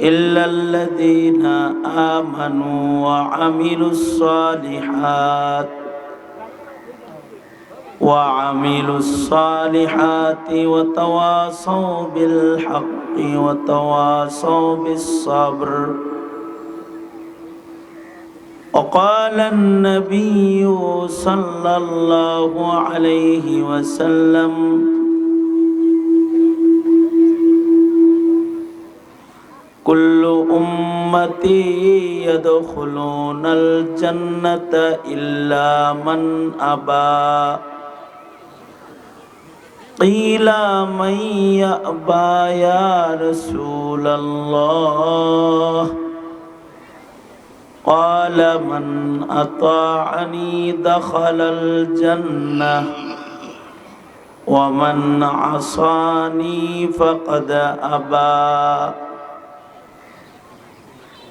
إلا الذين آمنوا وعملوا الصالحات وعملوا الصالحات وتواصوا بالحق وتواصوا بالصبر. وقال النبي صلى الله عليه وسلم كل أمتي يدخلون الجنة إلا من أبى. قيل من يأبى يا رسول الله؟ قال من أطاعني دخل الجنة. ومن عصاني فقد أبى.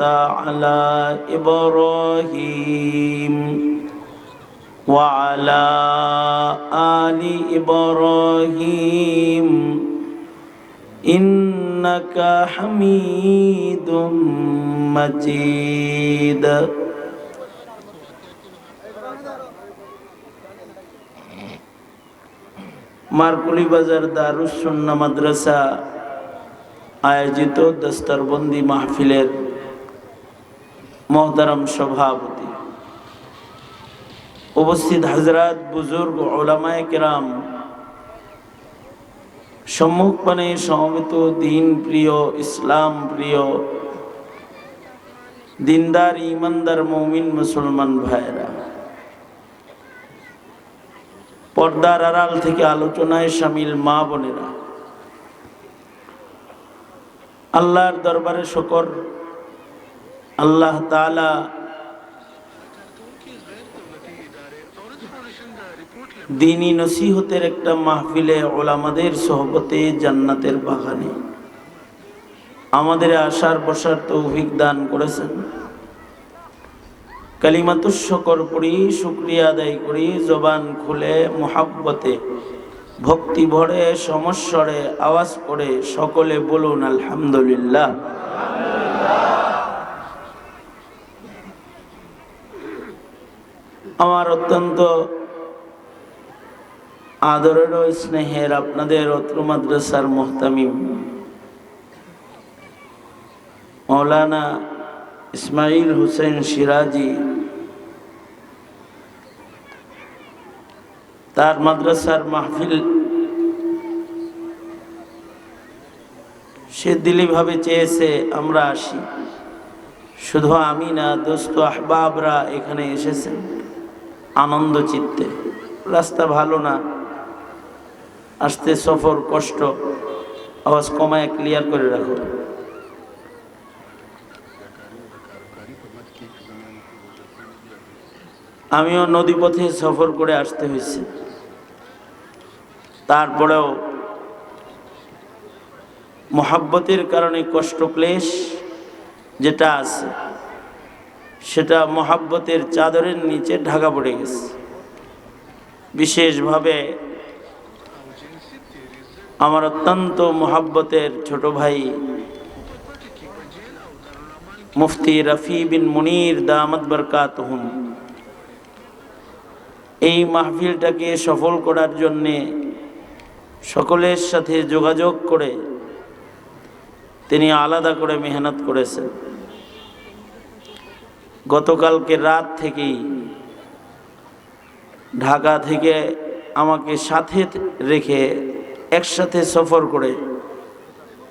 على إبراهيم وعلى آل إبراهيم إنك حميد مجيد মারকুলি বাজার দারুসন্না মাদ্রাসা আয়োজিত দস্তরবন্দি মাহফিলের মহতারাম সভাপতি। উপস্থিত হাজরাত বুজুর্গ ওলামায় কেরাম, সম্মুখপানে সমবেত দিন প্রিয়, ইসলাম প্রিয়, দিনদার, ইমানদার, মৌমিন, মুসলমান ভাইরা পর্দার আড়াল থেকে আলোচনায় সামিল মা বোনেরা, আল্লাহর দরবারে শকর আল্লাহ তালা দিনী নসিহতের একটা মাহফিলে ওলামাদের সহবতে জান্নাতের বাগানে আমাদের আশার বসার তৌফিক দান করেছেন। কালিমাতুর শকর করি শুক্রিয়া আদায় করি, জবান খুলে, মোহাব্বতে ভক্তি ভরে, সমস্বরে আওয়াজ করে সকলে বলুন, আলহামদুলিল্লাহ। আমার অত্যন্ত আদরের ও স্নেহের আপনাদের অত্র মাদ্রাসার মোহতামিম মৌলানা ইসমাইল হুসেন সিরাজি, তার মাদ্রাসার মাহফিল সে দিলীভাবে চেয়েছে, আমরা আসি। শুধু আমি না, দোস্ত আহবাবরা এখানে এসেছেন। আনন্দ চিত্তে। রাস্তা ভালো না। আসতে সফর কষ্ট। আওয়াজ কমায় ক্লিয়ার করে রাখো। আমিও নদীপথে সফর করে আসতে হয়েছে। তারপরেও মহাব্বতের কারণে কষ্ট ক্লেশ যেটা আছে সেটা মহাব্বতের চাদরের নিচে ঢাকা পড়ে গেছে। বিশেষভাবে আমার অত্যন্ত মোহাব্বতের ছোট ভাই মুফতি রফি বিন মুনির দামদ বরকাত হুম এই মাহফিলটাকে সফল করার জন্যে সকলের সাথে যোগাযোগ করে তিনি আলাদা করে মেহনত করেছেন। গতকালকে রাত থেকেই ঢাকা থেকে আমাকে সাথে রেখে একসাথে সফর করে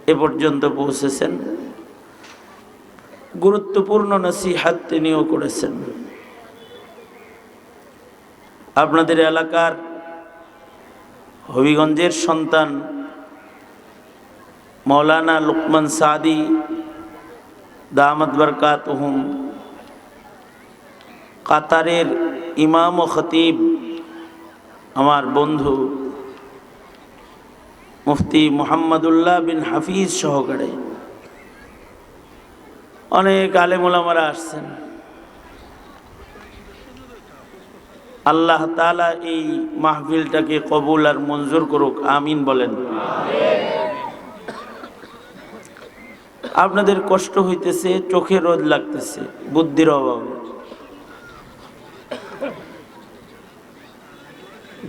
এ পর্যন্ত পৌঁছেছেন। গুরুত্বপূর্ণ নসিহাত তিনিও করেছেন। আপনাদের এলাকার হবিগঞ্জের সন্তান মৌলানা লুকমান সাদি দামদ বরকাত কাতারের ইমাম ও খতিব, আমার বন্ধু মুফতি মোহাম্মদুল্লাহ বিন হাফিজ সহকারে। অনেক আলেমুলামারা আসছেন। আল্লাহ তালা এই মাহফিলটাকে কবুল আর মঞ্জুর করুক, আমিন বলেন। আপনাদের কষ্ট হইতেছে, চোখে রোদ লাগতেছে, বুদ্ধির অভাবে।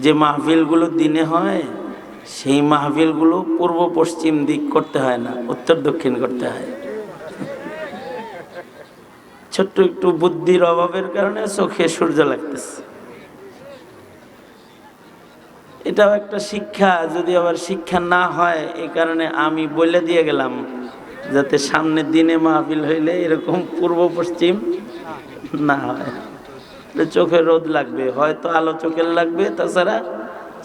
যে মাহফিলগুলো দিনে হয়, সেই মাহফিলগুলো পূর্ব পশ্চিম দিক করতে হয় না, উত্তর দক্ষিণ করতে হয়। ছোট্ট একটু বুদ্ধির অভাবের কারণে চোখে সূর্য লাগতেছে। এটাও একটা শিক্ষা, যদি আবার শিক্ষা না হয় এই কারণে আমি বলে দিয়ে গেলাম, যাতে সামনের দিনে মাহফিল হইলে এরকম পূর্ব পশ্চিম না হয়। চোখে রোদ লাগবে, হয়তো আলো চোখের লাগবে, তাছাড়া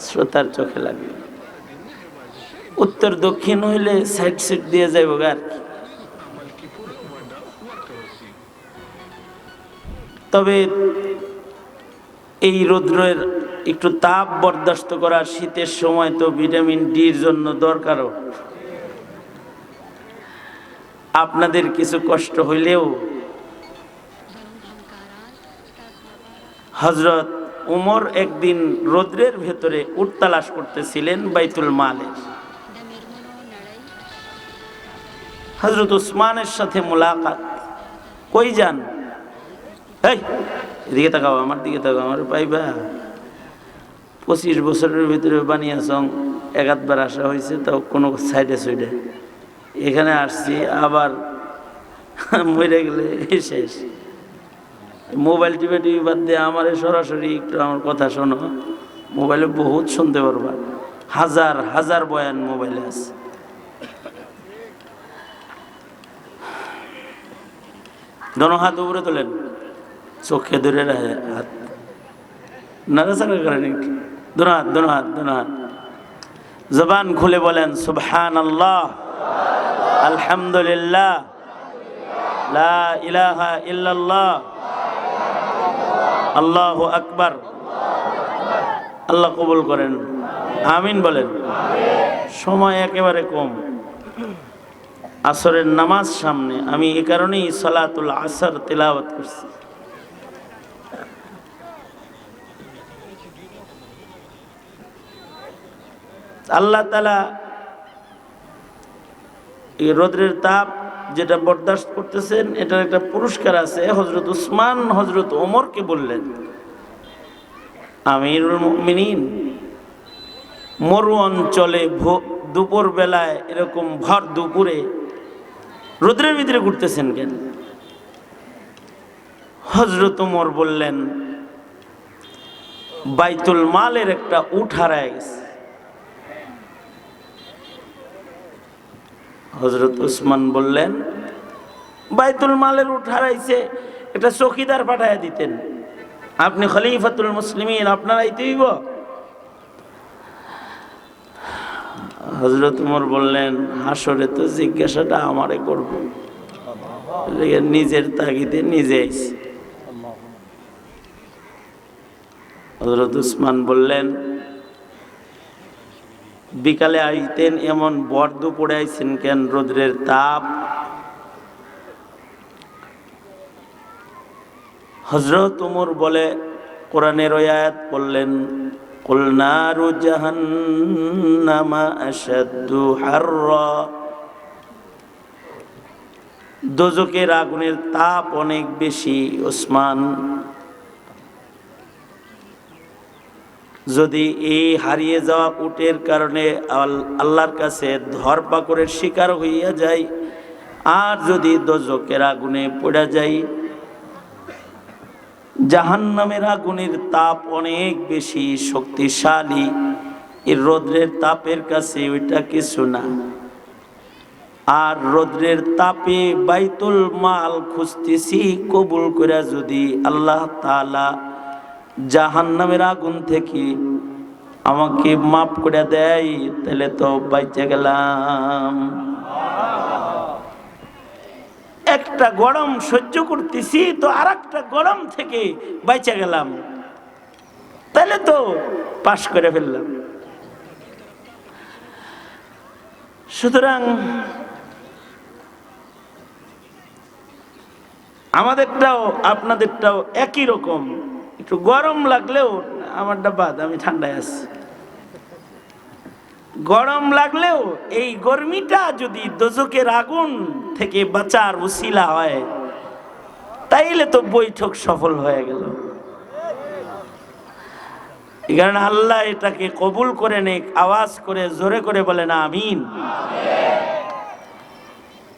শ্রোতার চোখে লাগবে। উত্তর দক্ষিণ হইলে সাইড সিট দিয়ে যাইব আর তবে এই রৌদ্রের একটু তাপ বরদাস্ত করা শীতের সময় তো ভিটামিন ডির জন্য দরকারও। আপনাদের কিছু কষ্ট হইলেও হজরত উমর একদিন রৌদ্রের ভেতরে উট তালাশ করতেছিলেন বাইতুল মালের হজরত উসমানের সাথে মোলাকাত। কই যান? এদিকে তাকাও, আমার দিকে তাকাও, আমার পাইবা পঁচিশ বছরের ভিতরে বানিয়াসং এক আধবার আসা হয়েছে, তাও কোনো সাইডে সুইডে। এখানে আসছি, আবার মরে গেলে শেষ। মোবাইল টিপে টিভি বাদ দিয়ে আমার সরাসরি একটু আমার কথা শোনো। মোবাইলে বহুত শুনতে পারবা। হাজার হাজার বয়ান মোবাইলে আছে। দোনো হাত উপরে তোলেন। চোখে ধরে রাখে হাত। নাড়াচাড়া করেন একটু দোনো হাত হাত হাত। জবান খুলে বলেন সুবহান আল্লাহ আলহামদুলিল্লাহ। লা ইলাহা ইল্লাল্লাহ। আল্লাহ আকবার। আল্লাহ কবুল করেন। আমিন বলেন। সময় একেবারে কম। আসরের নামাজ সামনে। আমি এ কারণেই সলাতুল আসর তেলাওয়াত করছি। আল্লাহ তালা এই রোদ্রের তাপ যেটা বরদাস্ত করতেছেন, এটার একটা পুরস্কার আছে হজরত উসমান হজরত ওমরকে বললেন। আমিরুল মিনীন মরু অঞ্চলে দুপুর বেলায় এরকম ভর দুপুরে রোদ্রের ভিতরে ঘুরতেছেন কেন? হজরত ওমর বললেন, বাইতুল মালের একটা উঠ হারায় গেছে। হজরত উসমান বললেন, বাইতুল মালের উঠ হারাইছে একটা চকিদার পাঠায় দিতেন। আপনি খলিফাতুল মুসলিমিন, আপনারাই তৈব হজরত উমর বললেন, হাসরে তো জিজ্ঞাসাটা আমারে করব। নিজের তাগিদে নিজে হজরত উসমান বললেন বিকালে আইতেন এমন বর দুপুরে আইসেন কেন রোদ্রের তাপ? হজরত উমর বলে, কোরআনের রয়াত করলেন কুলনারু জাহান্নামা আশাদ্দু হাররা। দোজকের আগুনের তাপ অনেক বেশি, ওসমান যদি এই হারিয়ে যাওয়া উটের কারণে আল্লাহর কাছে ধরপাকড়ের শিকার হইয়া যায় আর যদি দোজকের আগুনে পড়ে যায় জাহান্নামের আগুনের তাপ অনেক বেশি শক্তিশালী, এই রৌদ্রের তাপের কাছে ওইটা কিছু না। আর রৌদ্রের তাপে বাইতুল মাল খুঁজতেছি, কবুল করে যদি আল্লাহ তাআলা জাহান্নামের আগুন থেকে আমাকে মাফ করে দেয়, তাহলে তো বাইচে গেলাম। একটা গরম সহ্য করতেছি, তো আর একটা গরম থেকে বাইচে গেলাম। তাহলে তো পাশ করে ফেললাম। সুতরাং আমাদেরটাও, আপনাদেরটাও একই রকম। একটু গরম লাগলেও আমারটা বাদ, আমি ঠান্ডায় আছি। গরম লাগলেও এই গরমিটা যদি দোজকের আগুন থেকে বাঁচার উসিলা হয়, তাইলে তো বৈঠক সফল হয়ে গেল। কারণে আল্লাহ এটাকে কবুল করে নেক, আওয়াজ করে, জোরে করে বলে বলেন, আমিন।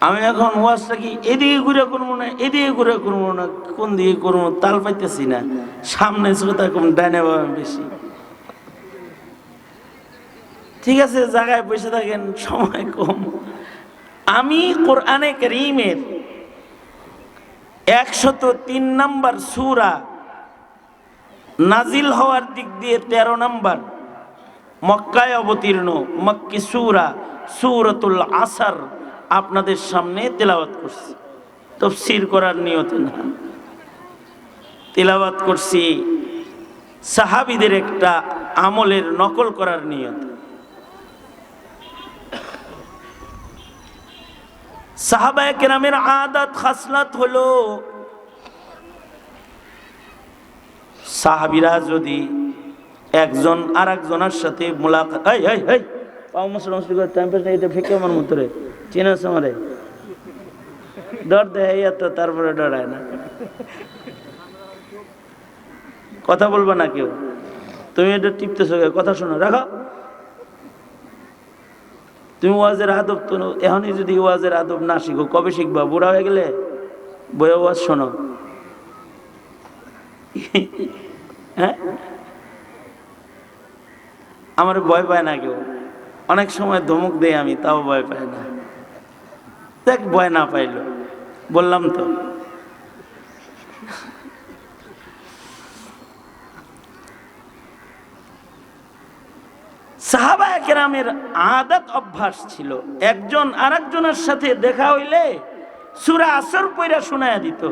আমি এখন ওয়াজটা কি এদিকে ঘুরে করব না, এদিকে ঘুরে করব না, কোন দিকে করব তাল পাইতেছি না। সামনে বামে বেশি। ঠিক আছে, জায়গায় বসে থাকেন, সময় কম। আমি কোরআনে করিমের একশত তিন নাম্বার সুরা নাজিল হওয়ার দিক দিয়ে তেরো নাম্বার মক্কায় অবতীর্ণ, মক্কি সুরা, সুরতুল আসার। আপনাদের সামনে তেলাওয়াত করছি। তফসির করার নিয়তে না। তেলাওয়াত করছি সাহাবিদের একটা আমলের নকল করার নিয়ত। সাহাবায় কেরামের আদাত খাসলাত হলো, সাহাবিরা যদি একজন আর একজনের সাথে মোলাকাত এত তারপরে না। কথা বলবা না কেউ। তুমি এটা টিপতেছো? কথা শোনো, রাখো। তুমি ওয়াজের আদব তো এখনই যদি ওয়াজের আদব না শিখো, কবে শিখবা? বুড়া হয়ে গেলে? বয়ে ওয়াজ শোনো। হ্যাঁ? আমার ভয় পায় না কেউ। অনেক সময় ধমক দেয় আমি, তাও ভয় পাই না। দেখ, ভয় না পাইলো। বললাম তো। সাহাবা কেরামের আদত অভ্যাস ছিল, একজন আরেকজনের সাথে দেখা হইলে সুরা আসর পইরা শোনায়া দিত।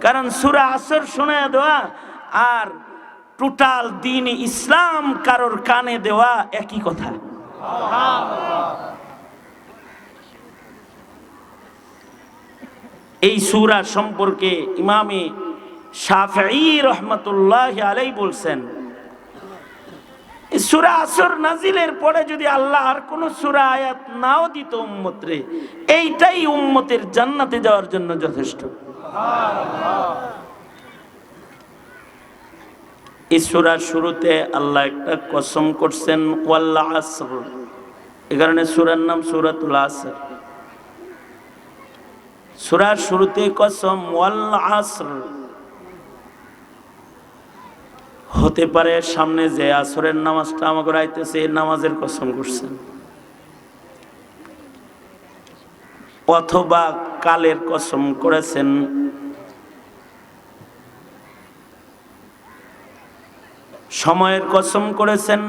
কারণ সুরা আসর শোনায়া দেওয়া আর টোটাল দিন ইসলাম কারোর কানে দেওয়া একই কথা। এই সুরা সম্পর্কে ইমামে শাফি রহমতুল্লাহ আলাই বলছেন সুরা আসর নাজিলের পরে যদি আল্লাহ আর কোন সুরা আয়াত নাও দিত উম্মতরে, এইটাই উম্মতের জান্নাতে যাওয়ার জন্য যথেষ্ট। সুরার শুরুতে আল্লাহ একটা কসম করছেন, ওয়াল্লা আসর। এ কারণে সুরার নাম সুরাতুল আসর। সুরার শুরুতে কসম, ওয়াল্লা আসর। হতে পারে সামনে যে আসরের নামাজটা আমাকে রাইতেছে, এই নামাজের কসম করছেন। অথবা কালের কসম করেছেন সময়ের কসম করেছেন।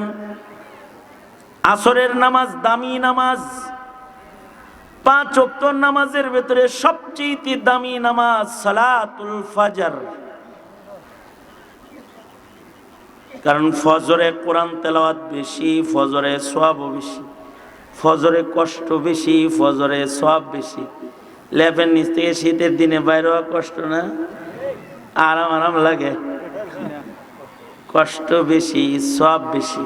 আসরের নামাজ দামি নামাজ, পাঁচ অক্টর নামাজের ভেতরে সবচেয়ে দামি নামাজ সালাতুল ফাজার। কারণ ফজরে কোরআন তেলাওয়াত বেশি, ফজরে সোয়াবও বেশি, ফজরে কষ্ট বেশি, ফজরে সোয়াব বেশি। লেপের নিচ থেকে শীতের দিনে বাইরে কষ্ট না? আরাম আরাম লাগে। কষ্ট বেশি, সব বেশি।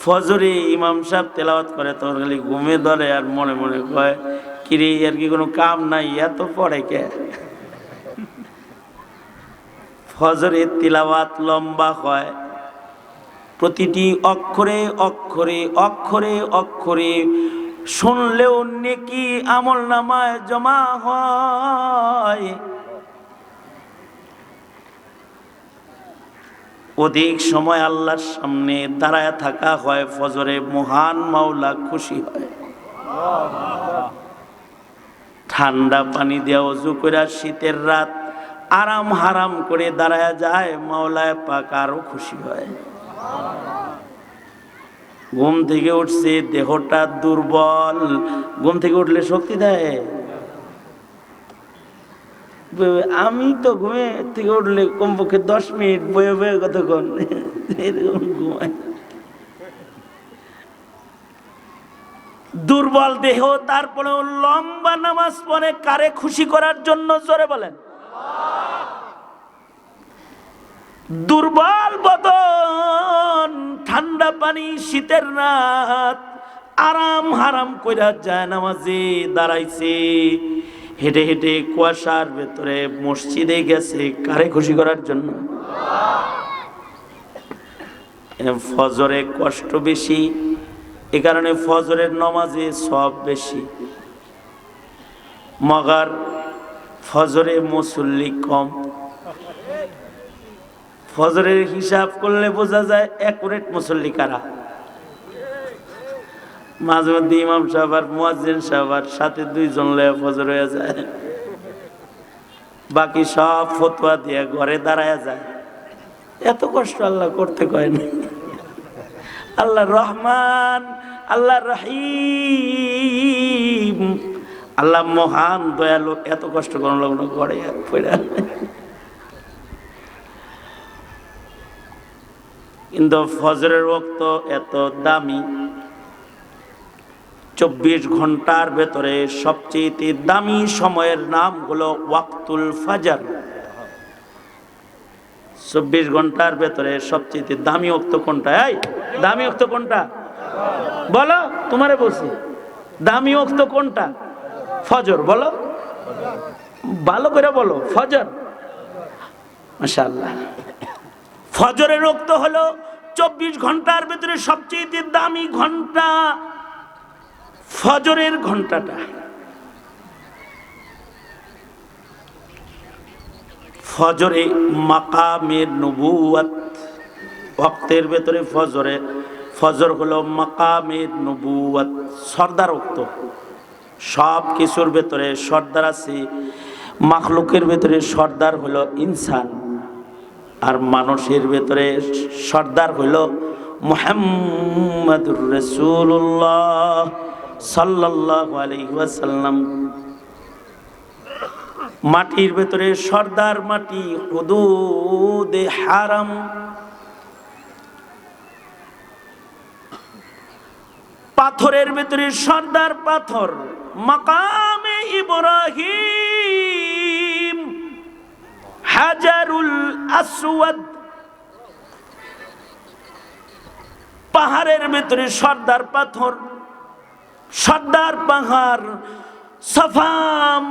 ফজরে ইমাম সাহেব তেলাওয়াত করে তোর খালি ঘুমে ধরে আর মনে মনে কয়, কিরে আর কি কোনো কাম নাই? এত পড়ে কে? ফজরে তিলাওয়াত লম্বা হয়। প্রতিটি অক্ষরে অক্ষরে অক্ষরে অক্ষরে শুনলেও নেকি আমল নামায় জমা হয়। অধিক সময় আল্লাহর সামনে দাঁড়ায় থাকা হয়, ফজরে মহান মাওলা খুশি হয়। ঠান্ডা পানি দেওয়া অজু করে শীতের রাত আরাম হারাম করে দাঁড়ায় যায়, মাওলায় পাক আরও খুশি হয়। ঘুম থেকে উঠছে, দেহটা দুর্বল। ঘুম থেকে উঠলে শক্তি দেয়? আমি তো ঘুমে থেকে উঠলে কমপক্ষে দশ মিনিট বয়ে বয়ে কতক্ষণ? এরকম ঘুমাই দুর্বল দেহ তারপরে লম্বা নামাজ পড়ে, কারে খুশি করার জন্য জোরে বলেন। দুর্বল বদন, ঠান্ডা পানি, শীতের রাত, আরাম হারাম কইরা যায় নামাজে দাঁড়াইছে। হেঁটে হেঁটে কুয়াশার ভেতরে মসজিদে গেছে, কারে খুশি করার জন্য? ফজরে কষ্ট বেশি, এ কারণে ফজরের নমাজে সব বেশি। মগার ফজরে মুসল্লি কম। ফজরের হিসাব করলে বোঝা যায় একুরেট মুসল্লি কারা? মাঝে মধ্যে ইমাম সাহেব আর মুয়াজ্জিন সাহেব আর সাথে দুইজন লয়ে ফজর হয়ে যায়। বাকি সব ফতোয়া দিয়ে ঘরে দাঁড়ায় যায়। এত কষ্ট আল্লাহ করতে কয় না। আল্লাহ রহমান, আল্লাহ রহিম। আল্লাহ মহান দয়ালু, এত কষ্ট কোনো লোক না ঘরে পড়ে। কিন্তু ফজরের রক্ত এত দামি। চব্বিশ ঘণ্টার ভেতরে সবচেয়ে দামি সময়ের নাম হলো ওয়াক্তুল ফাজার। চব্বিশ ঘণ্টার ভেতরে সবচেয়ে দামি অক্ত কোনটা? এই, দামি অক্ত কোনটা? বলো, তোমারে বলছি। দামি অক্ত কোনটা? ফজর, বলো। ভালো করে বলো, ফজর। মাশাআল্লাহ। ফজরের রক্ত হলো চব্বিশ ঘণ্টার ভেতরে সবচেয়ে দামি ঘণ্টা। ফজরের ঘন্টাটা ফজরে মাকামের নবুয়াত ভক্তের ভেতরে ফজরে। ফজর হলো মাকামের নবুয়াত সর্দার উক্ত। সব কিছুর ভেতরে সর্দার আছে, মাখলুকের ভেতরে সর্দার হলো ইনসান, আর মানুষের ভেতরে সর্দার হইল মুহাম্মাদুর রসুল্লাহ সাল্লাহ আলহিহাসাল্লাম মাটির ভেতরে সর্দার মাটি, হুদুদে হারাম, পাথরের ভেতরে সর্দার পাথর, মাকামে ইব্রাহিম, হাজারুল আসওয়াদ, পাহাড়ের ভেতরে সর্দার পাথর সর্দার পাহাড়, সফা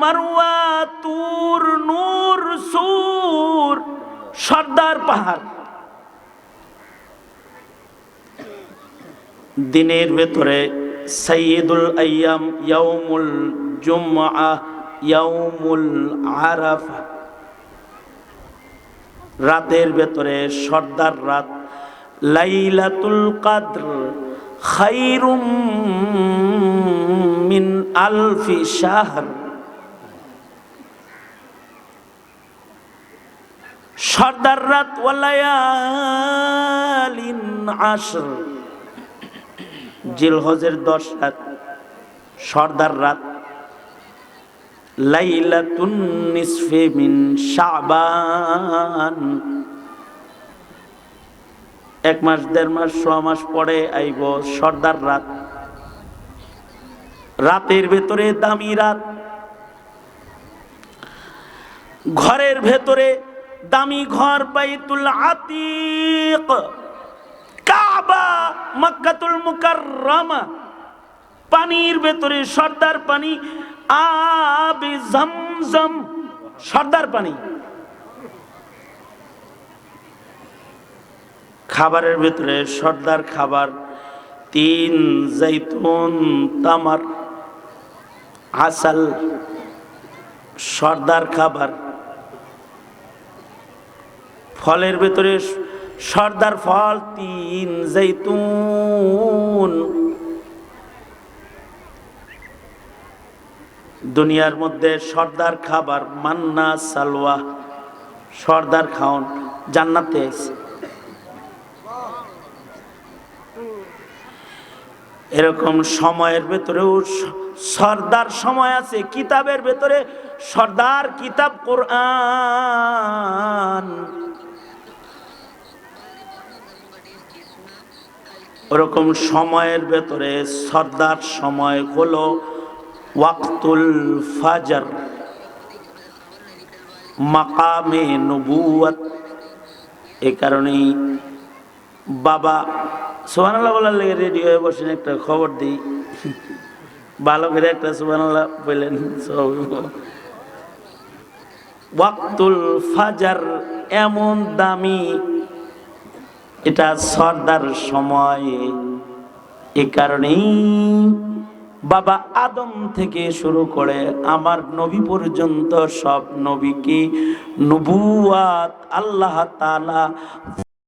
মারুয়া তুর, নূর, সুর, সর্দার পাহাড়। দিনের ভেতরে সৈয়দুল আয়াম ইয়াউমুল জুমআ, ইয়াউমুল আরাফা। রাতের ভেতরে সর্দার রাত, লাইলাতুল কাদ্র খাইরুম মিন আলফি শাহর। সর্দার রাত ওয়ালায়ালিন আশর জিলহজের দশ রাত, সর্দার রাত। লাইলাতুন নিসফে মিন শাবান। এক মাস, দেড় মাস, ছ মাস পরে আইব সর্দার রাত। রাতের ভেতরে দামি রাত। ঘরের ভেতরে দামি ঘর বাইতুল আতিক। কাবা, মক্কাতুল মুকাররমা। পানির ভেতরে সর্দার পানি আবি জমজম সর্দার পানি। খাবারের ভিতরে সর্দার খাবার, তিন জৈতুন তামার, আসাল সর্দার খাবার। ফলের ভিতরে সর্দার ফল, তিন জৈতুন। দুনিয়ার মধ্যে সর্দার খাবার, মান্না সালোয়া সর্দার খাওন, জান্নাতে আছে। এরকম সময়ের ভেতরেও সর্দার সময় আছে, কিতাবের ভেতরে সর্দার কিতাব কোরআন। ওরকম সময়ের ভেতরে সর্দার সময় হলো ওয়াক্তুল ফাজর, মাকামে নবুয়াত এ কারণেই বাবা সোহানাল্লাহ বলার লেগে রেডি হয়ে একটা খবর দিই। ভালো একটা সোহানাল্লাহ বললেন ওয়াক্তুল ফাজার এমন দামি, এটা সর্দার সময়। এ কারণেই বাবা আদম থেকে শুরু করে আমার নবী পর্যন্ত সব নবীকে নবুয়াত আল্লাহ তালা